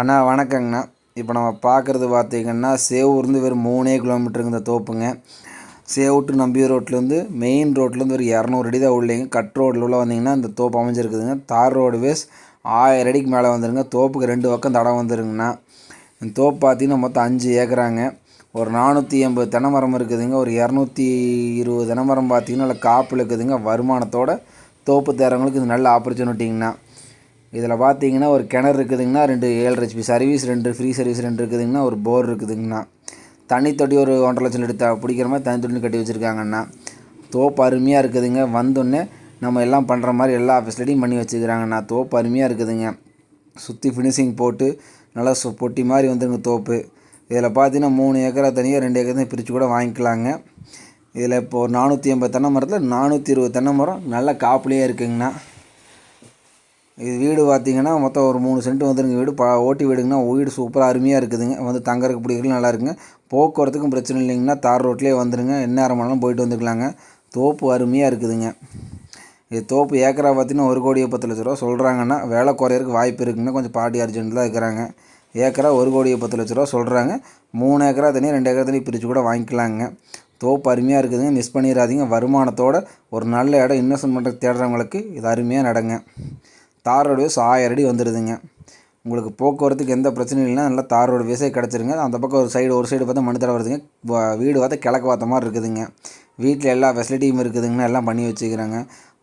அண்ணா வணக்கங்கண்ணா. இப்போ நம்ம பார்க்குறது பார்த்தீங்கன்னா சேவூர்லேருந்து வெறும் மூணே கிலோமீட்டருங்க இந்த தோப்புங்க. சேவூர் டு நம்பியூர் ரோட்லேருந்து மெயின் ரோட்லேருந்து ஒரு இரநூறு அடி தான் உள்ளேங்க. கட் ரோட்டில் உள்ள வந்தீங்கன்னா இந்த தோப்பு அமைஞ்சிருக்குதுங்க. தார் ரோடு வேஸ் ஆயிரம் அடிக்கு மேலே வந்துருங்க. தோப்புக்கு ரெண்டு பக்கம் தடம் வந்துருங்கண்ணா. இந்த தோப்பு பார்த்தீங்கன்னா மொத்தம் அஞ்சு ஏக்கராங்க. ஒரு நானூற்றி எண்பது தென்னை மரம் இருக்குதுங்க. ஒரு இரநூத்தி இருபது தென்னை மரம் பார்த்தீங்கன்னா நல்ல காப்பில் இருக்குதுங்க. வருமானத்தோட தோப்பு தேரவங்களுக்கு இது நல்ல ஆப்பர்ச்சுனிட்டிங்கண்ணா இதில் பார்த்தீங்கன்னா ஒரு கிணறு இருக்குதுங்கண்ணா ரெண்டு ஏழு ஹெச்பி சர்வீஸ் ரெண்டு ஃப்ரீ சர்வீஸ் ரெண்டு இருக்குதுங்கண்ணா ஒரு போர் இருக்குதுங்கண்ணா. தண்ணி தொட்டி ஒரு ஒன்றரை லட்சம் எடுத்து பிடிக்கிற மாதிரி தனி தொட்டி கட்டி வச்சுருக்காங்கண்ணா. தோப்பு அருமையாக இருக்குதுங்க. வந்தோடனே நம்ம எல்லாம் பண்ணுற மாதிரி எல்லா ஃபெசிலிட்டியும் பண்ணி வச்சுக்கிறாங்கண்ணா. தோப்பு அருமையாக இருக்குதுங்க. சுற்றி ஃபினிஷிங் போட்டு நல்லா சு பொட்டி மாதிரி வந்துருங்க தோப்பு. இதில் பார்த்தீங்கன்னா மூணு ஏக்கரா தனியாக ரெண்டு ஏக்கர் தான் பிரித்து கூட வாங்கிக்கலாங்க. இதில் இப்போ ஒரு நானூற்றி எண்பது தென்னை மரத்தில் நானூற்றி இருபது தென்னை மரம் நல்ல காப்புலேயே இருக்குங்கண்ணா. இது வீடு பார்த்தீங்கன்னா மொத்தம் ஒரு மூணு சென்ட் வந்துருங்க வீடு. பா ஓட்டி வீடுங்கன்னா வீடு சூப்பராக அருமையாக இருக்குதுங்க. வந்து தங்கறதுக்கு பிடிக்கிறதுக்கு நல்லா இருக்குங்க. போக்குவரத்துக்கும் பிரச்சனை இல்லைங்கன்னா தார் ரோட்லேயே வந்துடுங்க எந்நேரம் வேணாலும் போயிட்டு வந்துக்கலாங்க. தோப்பு அருமையாக இருக்குதுங்க. இது தோப்பு ஏக்கரா பார்த்தீங்கன்னா ஒரு கோடியே பத்து லட்ச ரூபா சொல்கிறாங்கன்னா வேலை குறையறதுக்கு வாய்ப்பு இருக்குங்க. கொஞ்சம் பாட்டி அர்ஜென்ட் தான் இருக்கிறாங்க. ஏக்கரா ஒரு கோடியே பத்து லட்ச ரூபா சொல்கிறாங்க மூணு ஏக்கரா தனியாக ரெண்டு ஏக்கரா தனியாக பிரித்து கூட வாங்கிக்கலாங்க. தோப்பு அருமையாக இருக்குதுங்க. மிஸ் பண்ணிடாதீங்க வருமானத்தோட ஒரு நல்ல இடம் இன்வெஸ்ட்மெண்ட் பண்ணுறது தேடுறவங்களுக்கு இது அருமையாக நடங்க. தார் ரோடு வேஸ் ஆயிரம் அடி வந்துடுதுங்க உங்களுக்கு போக்குவரத்துக்கு எந்த பிரச்சனையும் இல்லைனா நல்லா தார் ரோடு வேஸே கிடச்சிருங்க. அந்த பக்கம் ஒரு சைடு ஒரு சைடு பார்த்தா மணி தடவை வருதுங்க. வீடு பார்த்தா கிழக்கு பார்த்த மாதிரி இருக்குதுங்க. வீட்டில் எல்லா ஃபெசிலிட்டியும் இருக்குதுங்கன்னு எல்லாம் பண்ணி வச்சுக்கிறாங்க.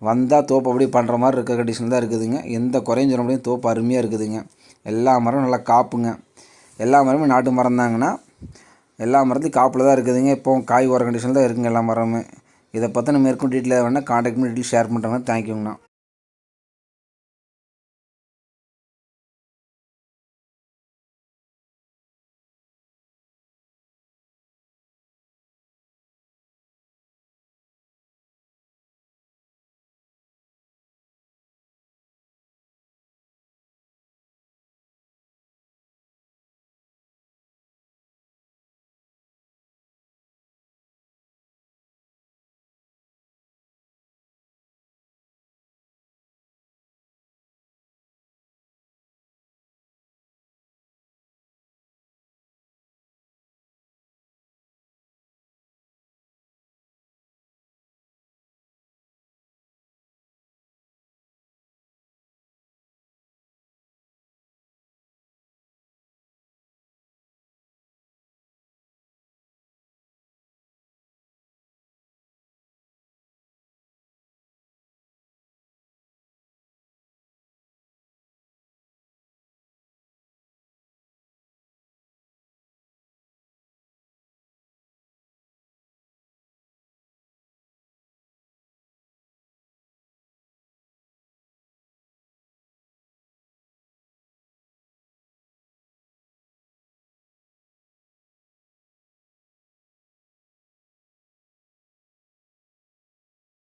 வந்தால் தோப்பு அப்படி பண்ணுற மாதிரி இருக்க கண்டிஷன் தான் இருக்குதுங்க. எந்த குறையும் சொல்ல முடியும் தோப்பு அருமையாக இருக்குதுங்க. எல்லா மரமும் நல்லா காப்புங்க. எல்லா மரமும் நாட்டு மரம் தாங்கண்ணா. எல்லா மரத்தையும் காப்பில் தான் இருக்குதுங்க. இப்போ காய் வர கண்டிஷனில் தான் இருக்குங்க எல்லா மரமும். இதை பற்றின மேற்கொண்டு டீட்டெயில் வேணால் கான்டாக்ட் பண்ணி டீட்டெயில் ஷேர் பண்ணுறாங்க தேங்க்யூங்கண்ணா